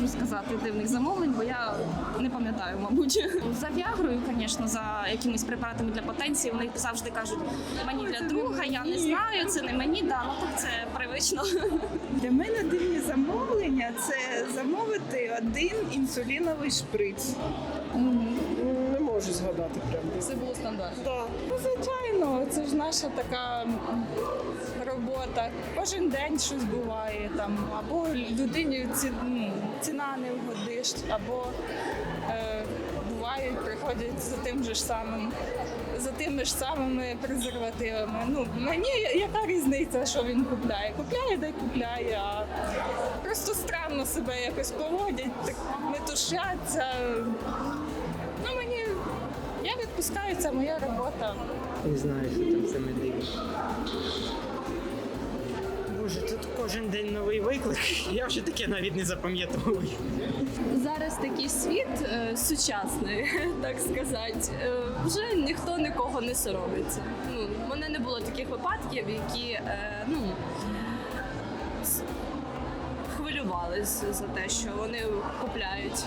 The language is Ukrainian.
можу сказати дивних замовлень, бо я не пам'ятаю, мабуть. За Віагрою, звісно, за якимись препаратами для потенції, вони завжди кажуть, мені для друга, я не знаю, це не мені, да, ну так це привично. Для мене дивні замовлення це замовити один інсуліновий шприц. Не можу згадати прям. Це було стандартно. Да. Ну, звичайно, це ж наша така робота. Кожен день щось буває там, або людині ці, ціна не вгодиш, або е, бувають, приходять за тим же ж самим. За тими ж самими презервативами. Ну мені яка різниця, що він купляє? Купляє, де купляє, а просто странно себе якось поводять, так метушаться. Я моя робота. Не знаю, що там саме дивно. Боже, тут кожен день новий виклик. Я вже таке навіть не запам'ятовую. Зараз такий світ е, сучасний, так сказати. Е, вже ніхто нікого не соромиться. Ну, в мене не було таких випадків, які е, ну, с- хвилювались за те, що вони купляють